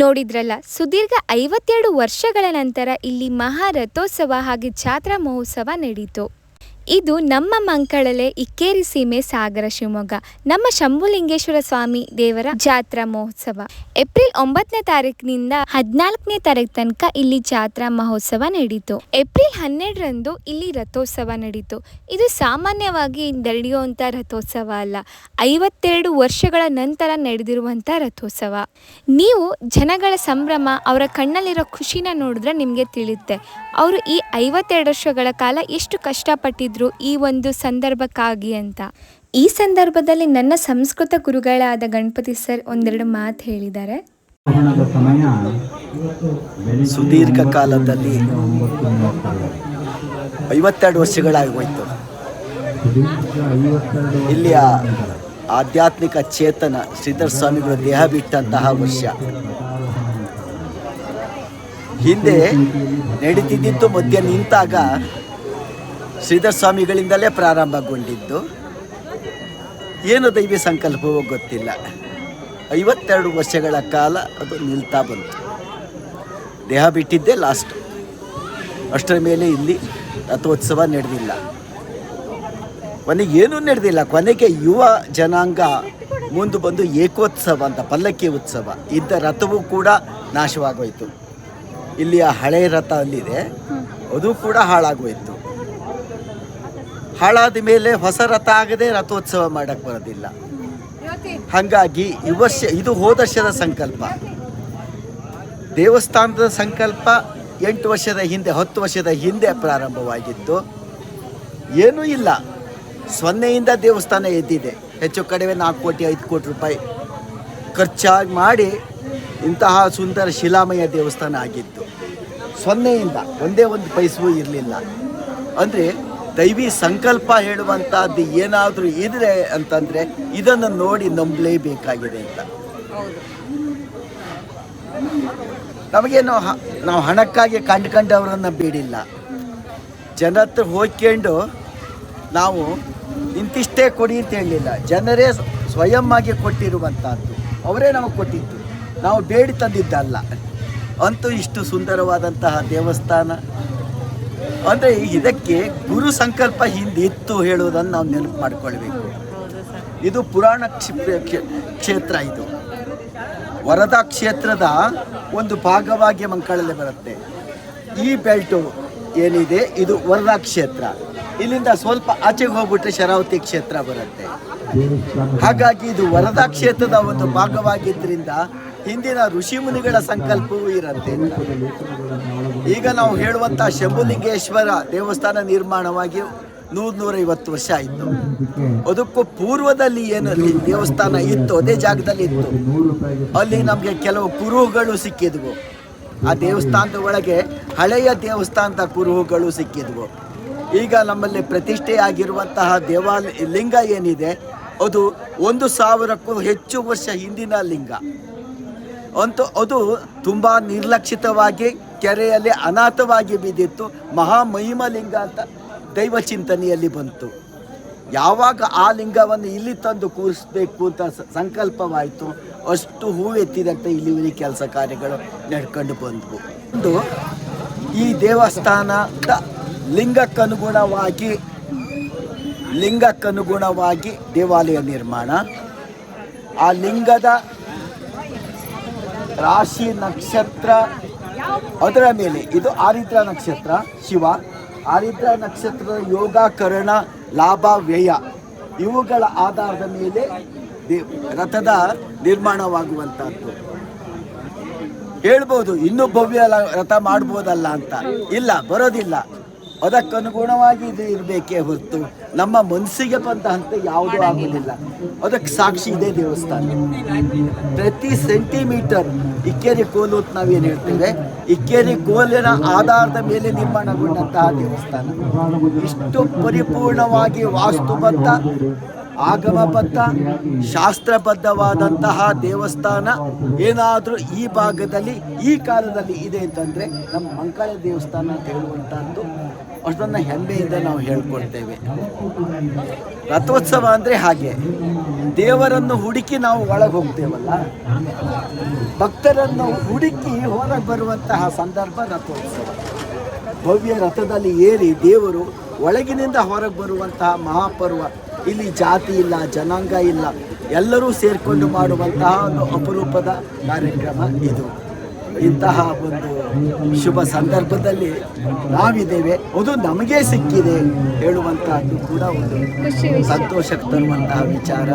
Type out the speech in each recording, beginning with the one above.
ನೋಡಿದ್ರಲ್ಲ ಸುದೀರ್ಘ ಐವತ್ತೆರಡು ವರ್ಷಗಳ ನಂತರ ಇಲ್ಲಿ ಮಹಾರಥೋತ್ಸವ ಹಾಗೆ ಜಾತ್ರಾ ಮಹೋತ್ಸವ ನಡೀತು. ಇದು ನಮ್ಮ ಮಂಕಳಲೆ ಇಕ್ಕೇರಿ ಸೀಮೆ ಸಾಗರ ಶಿವಮೊಗ್ಗ, ನಮ್ಮ ಶಂಭುಲಿಂಗೇಶ್ವರ ಸ್ವಾಮಿ ದೇವರ ಜಾತ್ರಾ ಮಹೋತ್ಸವ. ಏಪ್ರಿಲ್ ಒಂಬತ್ತನೇ ತಾರೀಕಿನಿಂದ ಹದಿನಾಲ್ಕನೇ ತಾರೀಕು ತನಕ ಇಲ್ಲಿ ಜಾತ್ರಾ ಮಹೋತ್ಸವ ನಡೀತು. ಏಪ್ರಿಲ್ ಹನ್ನೆರಡರಂದು ಇಲ್ಲಿ ರಥೋತ್ಸವ ನಡೀತು. ಇದು ಸಾಮಾನ್ಯವಾಗಿ ನಡೆಯುವಂಥ ರಥೋತ್ಸವ ಅಲ್ಲ, ಐವತ್ತೆರಡು ವರ್ಷಗಳ ನಂತರ ನಡೆದಿರುವಂಥ ರಥೋತ್ಸವ. ನೀವು ಜನಗಳ ಸಂಭ್ರಮ, ಅವರ ಕಣ್ಣಲ್ಲಿರೋ ಖುಷಿನ ನೋಡಿದ್ರೆ ನಿಮಗೆ ತಿಳಿಯುತ್ತೆ. ಅವರು ಈ ಐವತ್ತೆರಡು ವರ್ಷಗಳ ಕಾಲ ಎಷ್ಟು ಕಷ್ಟಪಟ್ಟಿದ್ರು ಈ ಒಂದು ಸಂದರ್ಭಕ್ಕಾಗಿ ಅಂತ. ಈ ಸಂದರ್ಭದಲ್ಲಿ ನನ್ನ ಸಂಸ್ಕೃತ ಗುರುಗಳಾದ ಗಣಪತಿ ಸರ್ ಒಂದೆರಡು ಮಾತು ಹೇಳಿದ್ದಾರೆ. ಸುದೀರ್ಘ ಕಾಲದಲ್ಲಿ. ಐವತ್ತೆರಡು ವರ್ಷಗಳಾಗೋಯ್ತು ಇಲ್ಲಿಯ ಆಧ್ಯಾತ್ಮಿಕ ಚೇತನ ಶ್ರೀಧರ್ ಸ್ವಾಮಿಗಳು ದೇಹ ಬಿಟ್ಟಂತಹ ವರ್ಷ. ಹಿಂದೆ ನಡೀತಿದ್ದಿತ್ತು, ಮಧ್ಯ ನಿಂತಾಗ ಶ್ರೀಧರ್ ಸ್ವಾಮಿಗಳಿಂದಲೇ ಪ್ರಾರಂಭಗೊಂಡಿದ್ದು. ಏನು ದೈವಿ ಸಂಕಲ್ಪವೋ ಗೊತ್ತಿಲ್ಲ. ಐವತ್ತೆರಡು ವರ್ಷಗಳ ಕಾಲ ಅದು ನಿಲ್ತಾ ಬಂತು. ದೇಹ ಬಿಟ್ಟಿದ್ದೇ ಲಾಸ್ಟ್ ಅಷ್ಟರ ಮೇಲೆ ಇಲ್ಲಿ ರಥೋತ್ಸವ ನಡೆದಿಲ್ಲ. ಕೊನೆಗೆ ಏನೂ ನಡೆದಿಲ್ಲ. ಕೊನೆಗೆ ಯುವ ಜನಾಂಗ ಮುಂದೆ ಬಂದು ಏಕೋತ್ಸವ ಅಂತ, ಪಲ್ಲಕ್ಕಿ ಉತ್ಸವ. ಇದ್ದ ರಥವೂ ಕೂಡ ನಾಶವಾಗೋಯ್ತು. ಇಲ್ಲಿಯ ಹಳೆ ರಥ ಅಲ್ಲಿದೆ. ಅದು ಕೂಡ ಹಾಳಾಗೋಯಿತು. ಹಾಳಾದ ಮೇಲೆ ಹೊಸ ರಥ ಆಗದೆ ರಥೋತ್ಸವ ಮಾಡಕ್ಕೆ ಬರೋದಿಲ್ಲ. ಹಾಗಾಗಿ ಈ ವರ್ಷ ಇದು ಹೋದ ವರ್ಷದ ಸಂಕಲ್ಪ. ದೇವಸ್ಥಾನದ ಸಂಕಲ್ಪ ಎಂಟು ವರ್ಷದ ಹಿಂದೆ, ಹತ್ತು ವರ್ಷದ ಹಿಂದೆ ಪ್ರಾರಂಭವಾಗಿತ್ತು. ಏನೂ ಇಲ್ಲ. ಸೊನ್ನೆಯಿಂದ ದೇವಸ್ಥಾನ ಎದ್ದಿದೆ. ಹೆಚ್ಚು ಕಡಿಮೆ ನಾಲ್ಕು ಕೋಟಿ, ಐದು ಕೋಟಿ ರೂಪಾಯಿ ಖರ್ಚಾಗಿ ಮಾಡಿ ಇಂತಹ ಸುಂದರ ಶಿಲಾಮಯ ದೇವಸ್ಥಾನ ಆಗಿತ್ತು. ಸೊನ್ನೆಯಿಂದ ಒಂದೇ ಒಂದು ಪೈಸವೂ ಇರಲಿಲ್ಲ. ಅಂದರೆ ದೈವಿ ಸಂಕಲ್ಪ ಹೇಳುವಂಥದ್ದು ಏನಾದರೂ ಇದ್ರೆ ಅಂತಂದರೆ ಇದನ್ನು ನೋಡಿ ನಂಬಲೇಬೇಕಾಗಿದೆ ಅಂತ. ನಮಗೇನು ನಾವು ಹಣಕ್ಕಾಗಿ ಕಂಡುಕೊಂಡವರನ್ನು ಬೇಡಿಲ್ಲ. ಜನ ಹತ್ರ ಹೋಗ್ಕೊಂಡು ನಾವು ಇಂತಿಷ್ಟೇ ಕೊಡಿ ಅಂತ ಹೇಳಲಿಲ್ಲ. ಜನರೇ ಸ್ವಯಂ ಆಗಿ ಕೊಟ್ಟಿರುವಂಥದ್ದು ಅವರೇ ನಮಗೆ ಕೊಟ್ಟಿದ್ದು. ನಾವು ಬೇಡಿ ತಂದಿದ್ದಲ್ಲ. ಅಂತೂ ಇಷ್ಟು ಸುಂದರವಾದಂತಹ ದೇವಸ್ಥಾನ. ಅಂದರೆ ಇದಕ್ಕೆ ಗುರು ಸಂಕಲ್ಪ ಹಿಂದೆ ಇತ್ತು ಹೇಳುವುದನ್ನು ನಾವು ನೆನಪು ಮಾಡಿಕೊಳ್ಬೇಕು. ಇದು ಪುರಾಣ ಕ್ಷೇತ್ರ ಇದು. ವರದಾ ಕ್ಷೇತ್ರದ ಒಂದು ಭಾಗವಾಗಿ ಮಂಕಳಲ್ಲಿ ಬರುತ್ತೆ. ಈ ಬೆಲ್ಟು ಏನಿದೆ? ಇದು ವರದಾ ಕ್ಷೇತ್ರ. ಇಲ್ಲಿಂದ ಸ್ವಲ್ಪ ಆಚೆಗೆ ಹೋಗ್ಬಿಟ್ರೆ ಶರಾವತಿ ಕ್ಷೇತ್ರ ಬರುತ್ತೆ. ಹಾಗಾಗಿ ಇದು ವರದಾ ಕ್ಷೇತ್ರದ ಒಂದು ಭಾಗವಾಗಿದ್ದರಿಂದ ಹಿಂದಿನ ಋಷಿ ಮುನಿಗಳ ಸಂಕಲ್ಪವೂ ಇರುತ್ತೆ ಈಗ ನಾವು ಹೇಳುವಂಥ ಶಂಭುಲಿಂಗೇಶ್ವರ ದೇವಸ್ಥಾನ ನಿರ್ಮಾಣವಾಗಿ ನೂರ ನೂರೈವತ್ತು ವರ್ಷ ಆಯಿತು. ಅದಕ್ಕೂ ಪೂರ್ವದಲ್ಲಿ ಏನು ಅಲ್ಲಿ ದೇವಸ್ಥಾನ ಇತ್ತು, ಅದೇ ಜಾಗದಲ್ಲಿ ಇತ್ತು. ಅಲ್ಲಿ ನಮಗೆ ಕೆಲವು ಕುರುಹುಗಳು ಸಿಕ್ಕಿದ್ವು. ಆ ದೇವಸ್ಥಾನದ ಒಳಗೆ ಹಳೆಯ ದೇವಸ್ಥಾನದ ಕುರುಹುಗಳು ಸಿಕ್ಕಿದ್ವು. ಈಗ ನಮ್ಮಲ್ಲಿ ಪ್ರತಿಷ್ಠೆಯಾಗಿರುವಂತಹ ದೇವಾಲಯ ಲಿಂಗ ಏನಿದೆ, ಅದು ಒಂದು ಸಾವಿರಕ್ಕೂ ಹೆಚ್ಚು ವರ್ಷ ಹಿಂದಿನ ಲಿಂಗ. ಅಂತೂ ಅದು ತುಂಬ ನಿರ್ಲಕ್ಷಿತವಾಗಿ ಕೆರೆಯಲ್ಲಿ ಅನಾಥವಾಗಿ ಬಿದ್ದಿತ್ತು. ಮಹಾ ಮಹಿಮಲಿಂಗ ಅಂತ ದೈವ ಚಿಂತನೆಯಲ್ಲಿ ಬಂತು. ಯಾವಾಗ ಆ ಲಿಂಗವನ್ನು ಇಲ್ಲಿ ತಂದು ಕೂರಿಸ್ಬೇಕು ಅಂತ ಸಂಕಲ್ಪವಾಯಿತು. ಅಷ್ಟು ಹೂವೆತ್ತಿದಂತೆ ಇಲ್ಲಿ ಕೆಲಸ ಕಾರ್ಯಗಳು ನಡ್ಕೊಂಡು ಬಂದವು. ಒಂದು ಈ ದೇವಸ್ಥಾನದ ಲಿಂಗಕ್ಕನುಗುಣವಾಗಿ ಲಿಂಗಕ್ಕನುಗುಣವಾಗಿ ದೇವಾಲಯ ನಿರ್ಮಾಣ. ಆ ಲಿಂಗದ ರಾಶಿ ನಕ್ಷತ್ರ. ಅದರ ಮೇಲೆ ಇದು ಆರಿದ್ರ ನಕ್ಷತ್ರ, ಶಿವ. ಆರಿದ್ರ ನಕ್ಷತ್ರದ ಯೋಗ ಕರಣ ಲಾಭ, ವ್ಯಯ. ಇವುಗಳ ಆಧಾರದ ಮೇಲೆ ರಥದ ನಿರ್ಮಾಣವಾಗುವಂತಹದ್ದು. ಹೇಳ್ಬೋದು, ಇನ್ನೂ ಭವ್ಯ ರಥ ಮಾಡ್ಬೋದಲ್ಲ ಅಂತ. ಇಲ್ಲ, ಬರೋದಿಲ್ಲ. ಅದಕ್ಕನುಗುಣವಾಗಿ ಇದು ಇರಬೇಕೇ ಹೊರತು ನಮ್ಮ ಮನಸ್ಸಿಗೆ ಬಂದಂತೆ ಯಾವುದೂ ಆಗುವುದಿಲ್ಲ ಅದಕ್ಕೆ ಸಾಕ್ಷಿ ಇದೆ ದೇವಸ್ಥಾನ. ಪ್ರತಿ ಸೆಂಟಿಮೀಟರ್ ಇಕ್ಕೇರಿ ಕೋಲು ಅಂತ ನಾವೇನು ಹೇಳ್ತೇವೆ? ಇಕ್ಕೇರಿ ಕೋಲಿನ ಆಧಾರದ ಮೇಲೆ ನಿರ್ಮಾಣಗೊಂಡಂತಹ ದೇವಸ್ಥಾನ. ಇಷ್ಟು ಪರಿಪೂರ್ಣವಾಗಿ ವಾಸ್ತುಬದ್ಧ, ಆಗಮಬದ್ಧ, ಶಾಸ್ತ್ರಬದ್ಧವಾದಂತಹ ದೇವಸ್ಥಾನ ಏನಾದರೂ ಈ ಭಾಗದಲ್ಲಿ, ಈ ಕಾಲದಲ್ಲಿ ಇದೆ ಅಂತಂದರೆ ನಮ್ಮ ಮಂಕಾಳ ದೇವಸ್ಥಾನ ಅಂತ ಹೇಳುವಂಥದ್ದು ಅಷ್ಟನ್ನು ಹೆಮ್ಮೆಯಿಂದ ನಾವು ಹೇಳ್ಕೊಡ್ತೇವೆ ರಥೋತ್ಸವ ಅಂದರೆ ಹಾಗೆ. ದೇವರನ್ನು ಹುಡುಕಿ ನಾವು ಒಳಗೆ ಹೋಗ್ತೇವಲ್ಲ? ಭಕ್ತರನ್ನು ಹುಡುಕಿ ಹೊರಗೆ ಬರುವಂತಹ ಸಂದರ್ಭ ರಥೋತ್ಸವ. ಭವ್ಯ ರಥದಲ್ಲಿ ಏರಿ ದೇವರು ಒಳಗಿನಿಂದ ಹೊರಗೆ ಬರುವಂತಹ ಮಹಾಪರ್ವ. ಇಲ್ಲಿ ಜಾತಿ ಇಲ್ಲ, ಜನಾಂಗ ಇಲ್ಲ. ಎಲ್ಲರೂ ಸೇರಿಕೊಂಡು ಮಾಡುವಂತಹ ಒಂದು ಅಪರೂಪದ ಕಾರ್ಯಕ್ರಮ ಇದು. ಇಂತಹ ಒಂದು ಶುಭ ಸಂದರ್ಭದಲ್ಲಿ ನಾವಿದ್ದೇವೆ. ಅದು ನಮಗೆ ಸಿಕ್ಕಿದೆ ಹೇಳುವಂತಹದ್ದು ಕೂಡ ಒಂದು ಸಂತೋಷಕ್ಕೆ ತರುವಂತಹ ವಿಚಾರ.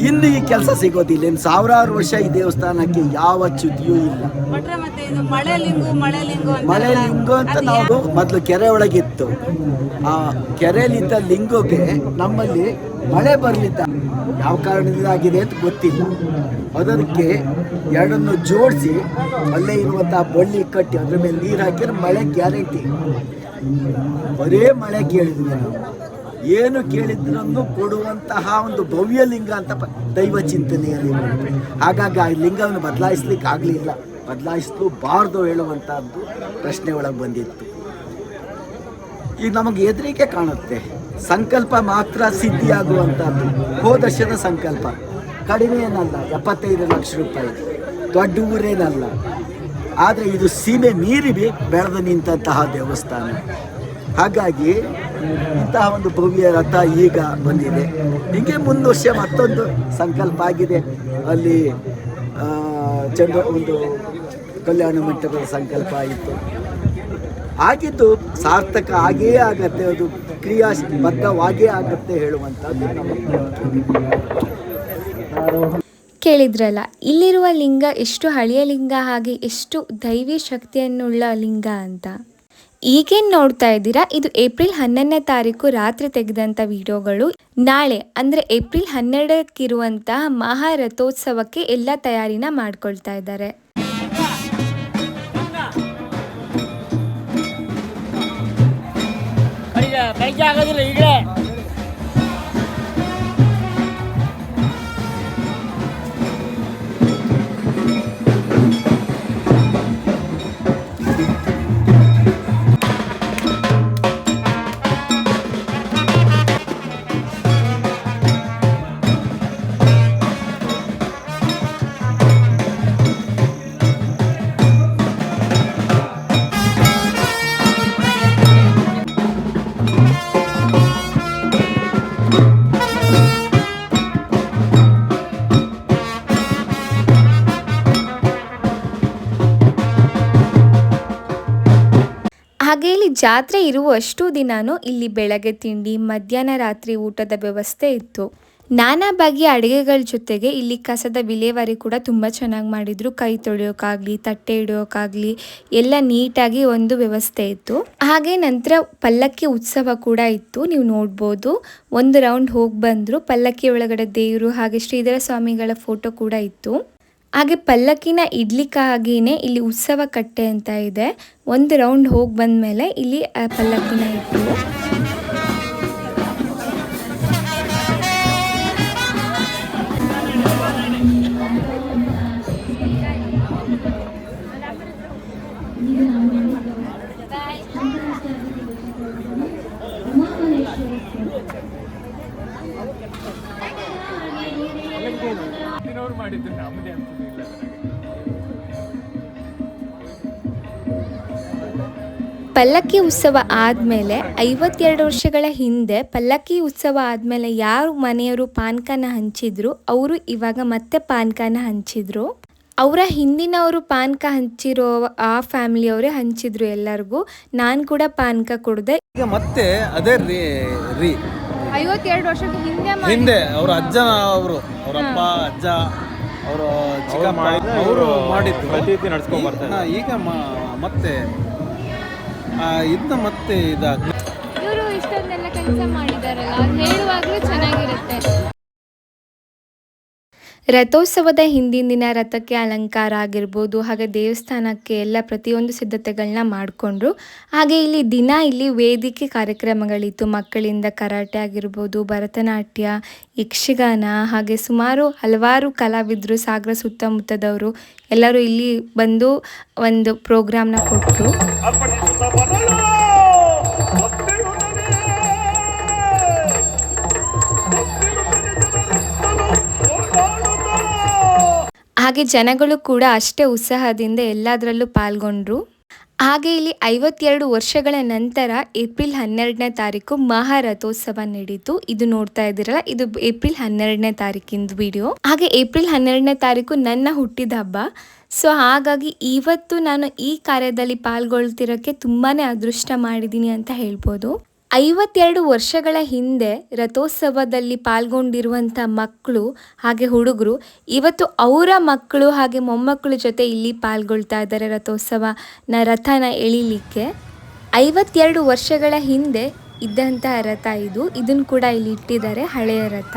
ಇನ್ನು ಈ ಕೆಲಸ ಸಿಗೋದಿಲ್ಲ. ಇನ್ನು ಸಾವಿರಾರು ವರ್ಷ ಈ ದೇವಸ್ಥಾನಕ್ಕೆ ಯಾವ ಚ್ಯುತಿಯೂ ಇಲ್ಲ. ಮಳೆ ಲಿಂಗು ಅಂತ ನಾವು ಮೊದಲು ಕೆರೆ ಒಳಗಿತ್ತು ಆ ಕೆರೆಯಲ್ಲಿದ್ದ ಲಿಂಗಕ್ಕೆ ನಮ್ಮಲ್ಲಿ ಮಳೆ ಬರಲಿಲ್ಲ ಯಾವ ಕಾರಣದಿಂದ ಆಗಿದೆ ಅಂತ ಗೊತ್ತಿಲ್ಲ. ಅದಕ್ಕೆ ಎರಡನ್ನು ಜೋಡಿಸಿ ಅಲ್ಲೇ ಇರುವಂತಹ ಬಳ್ಳಿ ಕಟ್ಟಿ ಅದ್ರ ಮೇಲೆ ನೀರು ಹಾಕಿದ್ರೆ ಮಳೆ ಗ್ಯಾರಂಟಿ. ಬರೇ ಮಳೆ ಕೇಳಿದ್ವಿ ನಾವು. ಏನು ಕೇಳಿದ್ರನ್ನು ಕೊಡುವಂತಹ ಒಂದು ಭವ್ಯ ಲಿಂಗ ಅಂತ ದೈವ ಚಿಂತನೆಯಲ್ಲಿ. ಹಾಗಾಗಿ ಆ ಲಿಂಗವನ್ನು ಬದಲಾಯಿಸ್ಲಿಕ್ಕೆ ಆಗಲಿಲ್ಲ ಬದಲಾಯಿಸಲೂಬಾರ್ದು ಹೇಳುವಂತಹದ್ದು ಪ್ರಶ್ನೆ ಒಳಗೆ ಬಂದಿತ್ತು. ಈಗ ನಮಗೆ ಹೆದರಿಕೆ ಕಾಣುತ್ತೆ. ಸಂಕಲ್ಪ ಮಾತ್ರ ಸಿದ್ಧಿಯಾಗುವಂಥದ್ದು. ಹೋದರ್ಶದ ಸಂಕಲ್ಪ. ಕಡಿಮೆ ಏನಲ್ಲ, ಎಪ್ಪತ್ತೈದು ಲಕ್ಷ ರೂಪಾಯಿ. ದೊಡ್ಡ ಊರೇನಲ್ಲ. ಆದರೆ ಇದು ಸೀಮೆ ಮೀರಿ ಬೆಳೆದು ನಿಂತಹ ದೇವಸ್ಥಾನ. ಹಾಗಾಗಿ ಇಂತಹ ಒಂದು ಭವ್ಯ ರಥ ಈಗ ಬಂದಿದೆ. ಹೀಗೆ ಮುಂದೆ ವರ್ಷ ಮತ್ತೊಂದು ಸಂಕಲ್ಪ ಆಗಿದೆ. ಅಲ್ಲಿ ಚಂದ್ರ, ಒಂದು ಕಲ್ಯಾಣ ಮಂಟಪದ ಸಂಕಲ್ಪ ಆಯಿತು. ಆಗಿದ್ದು ಸಾರ್ಥಕ ಆಗಿಯೇ ಆಗತ್ತೆ, ಅದು ಕ್ರಿಯಾಬದ್ಧವಾಗೇ ಆಗತ್ತೆ ಹೇಳುವಂಥದ್ದು ಕೇಳಿದ್ರಲ್ಲ, ಇಲ್ಲಿರುವ ಲಿಂಗ ಎಷ್ಟು ಹಳೆಯ ಲಿಂಗ ಹಾಗೆ ಎಷ್ಟು ದೈವಿ ಶಕ್ತಿಯನ್ನುಳ್ಳ ಲಿಂಗ ಅಂತ. ಈಗೇನು ನೋಡ್ತಾ ಇದ್ದೀರಾ? ಇದು ಏಪ್ರಿಲ್ ಹನ್ನೊಂದನೇ ತಾರೀಕು ರಾತ್ರಿ ತೆಗೆದಂಥ ವಿಡಿಯೋಗಳು. ನಾಳೆ, ಅಂದರೆ ಏಪ್ರಿಲ್ ಹನ್ನೆರಡಕ್ಕಿರುವಂತಹ ಮಹಾರಥೋತ್ಸವಕ್ಕೆ ಎಲ್ಲ ತಯಾರಿನ ಮಾಡ್ಕೊಳ್ತಾ ಇದ್ದಾರೆ. แ价格就ย่ ಜಾತ್ರೆ ಇರುವಷ್ಟು ದಿನಾನೂ ಇಲ್ಲಿ ಬೆಳಗ್ಗೆ ತಿಂಡಿ, ಮಧ್ಯಾಹ್ನ ರಾತ್ರಿ ಊಟದ ವ್ಯವಸ್ಥೆ ಇತ್ತು. ನಾನಾ ಬಗೆಯ ಅಡುಗೆಗಳ ಜೊತೆಗೆ ಇಲ್ಲಿ ಕಸದ ವಿಲೇವಾರಿ ಕೂಡ ತುಂಬ ಚೆನ್ನಾಗಿ ಮಾಡಿದರು. ಕೈ ತೊಳೆಯೋಕ್ಕಾಗಲಿ ತಟ್ಟೆ ಇಡೋಕ್ಕಾಗಲಿ ಎಲ್ಲ ನೀಟಾಗಿ ಒಂದು ವ್ಯವಸ್ಥೆ ಇತ್ತು. ಹಾಗೆ ನಂತರ ಪಲ್ಲಕ್ಕಿ ಉತ್ಸವ ಕೂಡ ಇತ್ತು. ನೀವು ನೋಡ್ಬೋದು, ಒಂದು ರೌಂಡ್ ಹೋಗಿ ಬಂದರು. ಪಲ್ಲಕ್ಕಿ ಒಳಗಡೆ ದೇವರು ಹಾಗೆ ಶ್ರೀಧರ ಸ್ವಾಮಿಗಳ ಫೋಟೋ ಕೂಡ ಇತ್ತು. ಹಾಗೆ ಪಲ್ಲಕ್ಕಿನ ಇಡ್ಲಿಕ್ಕಾಗಿಯೇ ಇಲ್ಲಿ ಉತ್ಸವ ಕಟ್ಟೆ ಅಂತ ಇದೆ. ಒಂದು ರೌಂಡ್ ಹೋಗಿ ಬಂದಮೇಲೆ ಇಲ್ಲಿ ಪಲ್ಲಕ್ಕಿನ ಇಟ್ಟು ಪಲ್ಲಕ್ಕಿ ಉತ್ಸವ ಆದಮೇಲೆ ಐವತ್ತೆರಡು ವರ್ಷಗಳ ಹಿಂದೆ ಪಲ್ಲಕ್ಕಿ ಉತ್ಸವ ಆದಮೇಲೆ ಯಾರು ಮನೆಯವರು ಪಾನ್ಕನ ಹಂಚಿದ್ರು? ಅವರು ಇವಾಗ ಮತ್ತೆ ಪಾನ್ಕನ ಹಂಚಿದ್ರು? ಅವರ ಹಿಂದಿನವರು ಪಾನ್ಕ ಹಂಚಿರೋ ಆ ಫ್ಯಾಮಿಲಿಯವರೇ ಹಂಚಿದ್ರು ಎಲ್ಲರಿಗೂ. ನಾನು ಕೂಡ ಪಾನ್ಕ ಕೊಡದೆ. ಈಗ ಮತ್ತೆ ಅದೇ ರೀ ರೀ. ಐವತ್ತೆರಡು ವರ್ಷದ ಹಿಂದೆ ಹಿಂದೆ ಅವ್ರ ಅಜ್ಜ ಅವರು ಅವ್ರ ಅಪ್ಪ ಅಜ್ಜ ಅವರು ಮಾಡಿದ್ರು ಅವರು ಮಾಡಿದ್ದು. ನಡ್ಸ್ಕೊಂಡ್ ಬರ್ತಾರೆ. ಈಗ ಮತ್ತೆ ಇದನ್ನ ಮತ್ತೆ ಇದಾಗ ಇವರು ಇಷ್ಟೊಂದೆಲ್ಲ ಕೆಲಸ ಮಾಡಿದಾರಲ್ಲ ಹೇಳುವಾಗಲೂ ಚೆನ್ನಾಗಿರುತ್ತೆ. ರಥೋತ್ಸವದ ಹಿಂದಿನ ದಿನ ರಥಕ್ಕೆ ಅಲಂಕಾರ ಆಗಿರ್ಬೋದು, ಹಾಗೆ ದೇವಸ್ಥಾನಕ್ಕೆ ಎಲ್ಲ ಪ್ರತಿಯೊಂದು ಸಿದ್ಧತೆಗಳನ್ನ ಮಾಡಿಕೊಂಡ್ರು. ಹಾಗೆ ಇಲ್ಲಿ ದಿನ ಇಲ್ಲಿ ವೇದಿಕೆ ಕಾರ್ಯಕ್ರಮಗಳಿತ್ತು. ಮಕ್ಕಳಿಂದ ಕರಾಟೆ ಆಗಿರ್ಬೋದು, ಭರತನಾಟ್ಯ, ಯಕ್ಷಗಾನ, ಹಾಗೆ ಸುಮಾರು ಹಲವಾರು ಕಲಾವಿದರು ಸಾಗರ ಸುತ್ತಮುತ್ತದವರು ಎಲ್ಲರೂ ಇಲ್ಲಿ ಬಂದು ಒಂದು ಪ್ರೋಗ್ರಾಮ್ನ ಕೊಟ್ಟರು ಹಾಗೆ ಜನಗಳು ಕೂಡ ಅಷ್ಟೇ ಉತ್ಸಾಹದಿಂದ ಎಲ್ಲದರಲ್ಲೂ ಪಾಲ್ಗೊಂಡ್ರು. ಹಾಗೆ ಇಲ್ಲಿ ಐವತ್ತೆರಡು ವರ್ಷಗಳ ನಂತರ ಏಪ್ರಿಲ್ ಹನ್ನೆರಡನೇ ತಾರೀಕು ಮಹಾರಥೋತ್ಸವ ನಡೀತು. ಇದು ನೋಡ್ತಾ ಇದ್ದೀರಲ್ಲ, ಇದು ಏಪ್ರಿಲ್ ಹನ್ನೆರಡನೇ ತಾರೀಕಿಂದು ವಿಡಿಯೋ. ಹಾಗೆ ಏಪ್ರಿಲ್ ಹನ್ನೆರಡನೇ ತಾರೀಕು ನನ್ನ ಹುಟ್ಟಿದ ಹಬ್ಬ. ಸೊ ಹಾಗಾಗಿ ಇವತ್ತು ನಾನು ಈ ಕಾರ್ಯದಲ್ಲಿ ಪಾಲ್ಗೊಳ್ತಿರೋಕ್ಕೆ ತುಂಬಾ ಅದೃಷ್ಟ ಮಾಡಿದ್ದೀನಿ ಅಂತ ಹೇಳ್ಬೋದು. ಐವತ್ತೆರಡು ವರ್ಷಗಳ ಹಿಂದೆ ರಥೋತ್ಸವದಲ್ಲಿ ಪಾಲ್ಗೊಂಡಿರುವಂಥ ಮಕ್ಕಳು ಹಾಗೆ ಹುಡುಗರು, ಇವತ್ತು ಅವರ ಮಕ್ಕಳು ಹಾಗೆ ಮೊಮ್ಮಕ್ಕಳ ಜೊತೆ ಇಲ್ಲಿ ಪಾಲ್ಗೊಳ್ತಾ ಇದ್ದಾರೆ ರಥೋತ್ಸವನ ರಥನ ಎಳಿಲಿಕ್ಕೆ. ಐವತ್ತೆರಡು ವರ್ಷಗಳ ಹಿಂದೆ ಇದ್ದಂತಹ ರಥ ಇದು. ಇದನ್ನು ಕೂಡ ಇಲ್ಲಿ ಇಟ್ಟಿದ್ದಾರೆ ಹಳೆಯ ರಥ.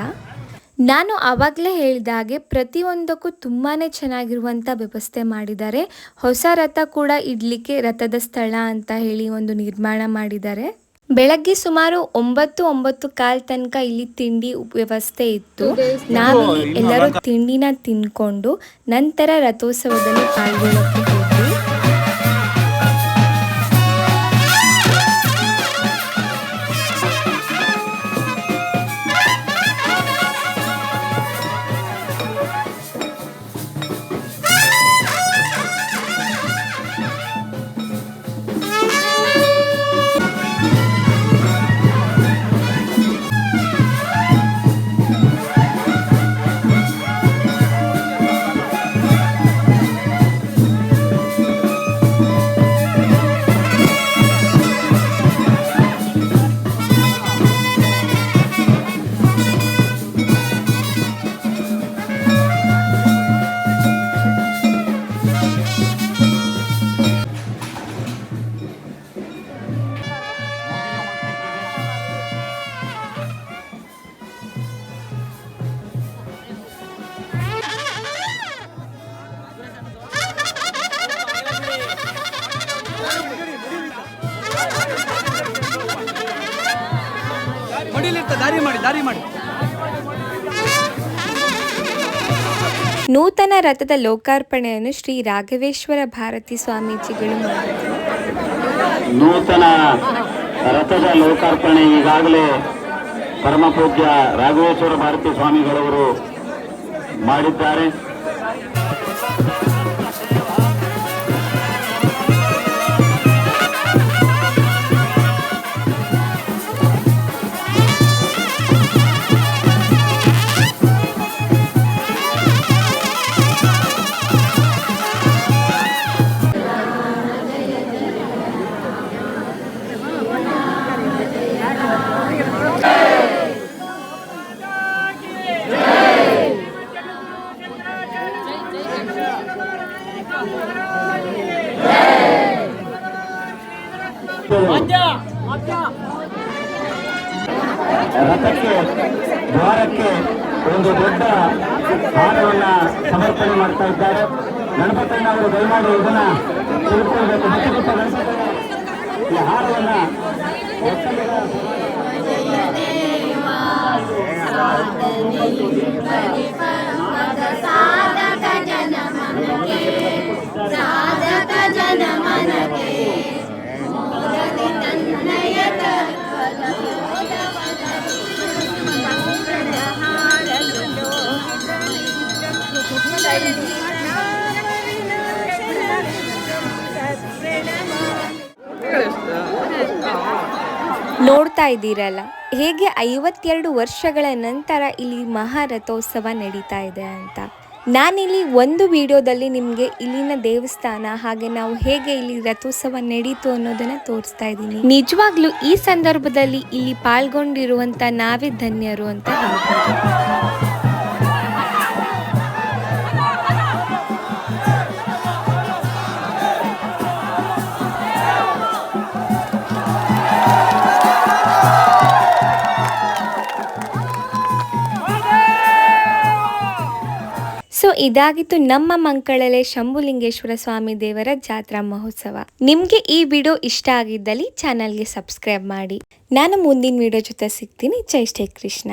ನಾನು ಆವಾಗಲೇ ಹೇಳಿದ ಹಾಗೆ ಪ್ರತಿಯೊಂದಕ್ಕೂ ತುಂಬಾ ಚೆನ್ನಾಗಿರುವಂಥ ವ್ಯವಸ್ಥೆ ಮಾಡಿದ್ದಾರೆ. ಹೊಸ ರಥ ಕೂಡ ಇಡಲಿಕ್ಕೆ ರಥದ ಸ್ಥಳ ಅಂತ ಹೇಳಿ ಒಂದು ನಿರ್ಮಾಣ ಮಾಡಿದ್ದಾರೆ. ಬೆಳಗ್ಗೆ ಸುಮಾರು ಒಂಬತ್ತು ಒಂಬತ್ತು ಕಾಲ್ ತನಕ ಇಲ್ಲಿ ತಿಂಡಿ ವ್ಯವಸ್ಥೆ ಇತ್ತು. ನಾವಿಲ್ಲಿ ಎಲ್ಲರೂ ತಿಂಡಿನ ತಿನ್ಕೊಂಡು ನಂತರ ರಥೋತ್ಸವದಲ್ಲಿ ಪಾಲ್ಗೊಳ್ಳೋಕೆ ಮಾಡಿ. ನೂತನ ರಥದ ಲೋಕಾರ್ಪಣೆಯನ್ನು ಶ್ರೀ ರಾಘವೇಶ್ವರ ಭಾರತಿ ಸ್ವಾಮೀಜಿಗಳು ಮಾಡಿದರು. ನೂತನ ರಥದ ಲೋಕಾರ್ಪಣೆ ಈಗಾಗಲೇ ಪರಮ ಪೂಜ್ಯ ರಾಘವೇಶ್ವರ ಭಾರತಿ ಸ್ವಾಮಿಗಳವರು ಮಾಡಿದ್ದಾರೆ. ಗಣಪತಣ್ಣ ಅವರು ದಯಮಾಡಿ ಇದನ್ನ ತಿಳ್ಕೊಳ್ಬೇಕು ಮತ್ತೆ ಮತ್ತೆ ಗಣಪತಣ್ಣ ಈ ಹಾರವನ್ನ ಒಕ್ಕಲಿಗರ ನೋಡ್ತಾ ಇದ್ದೀರಲ್ಲ, ಹೇಗೆ ಐವತ್ತೆರಡು ವರ್ಷಗಳ ನಂತರ ಇಲ್ಲಿ ಮಹಾರಥೋತ್ಸವ ನಡೀತಾ ಇದೆ ಅಂತ. ನಾನಿಲ್ಲಿ ಒಂದು ವಿಡಿಯೋದಲ್ಲಿ ನಿಮಗೆ ಇಲ್ಲಿನ ದೇವಸ್ಥಾನ ಹಾಗೆ ನಾವು ಹೇಗೆ ಇಲ್ಲಿ ರಥೋತ್ಸವ ನಡೀತು ಅನ್ನೋದನ್ನ ತೋರಿಸ್ತಾ ಇದ್ದೀನಿ. ನಿಜವಾಗ್ಲೂ ಈ ಸಂದರ್ಭದಲ್ಲಿ ಇಲ್ಲಿ ಪಾಲ್ಗೊಂಡಿರುವಂತ ನಾವೇ ಧನ್ಯರು ಅಂತ ಹೇಳ್ಬೋದು. ಇದಾಗಿತ್ತು ನಮ್ಮ ಮಂಕಳಲೆ ಶಂಭುಲಿಂಗೇಶ್ವರ ಸ್ವಾಮಿ ದೇವರ ಜಾತ್ರಾ ಮಹೋತ್ಸವ. ನಿಮ್ಗೆ ಈ ವಿಡಿಯೋ ಇಷ್ಟ ಆಗಿದ್ದಲ್ಲಿ ಚಾನಲ್ಗೆ ಸಬ್ಸ್ಕ್ರೈಬ್ ಮಾಡಿ. ನಾನು ಮುಂದಿನ ವಿಡಿಯೋ ಜೊತೆ ಸಿಗ್ತೀನಿ. ಜೈ ಶ್ರೀ ಕೃಷ್ಣ.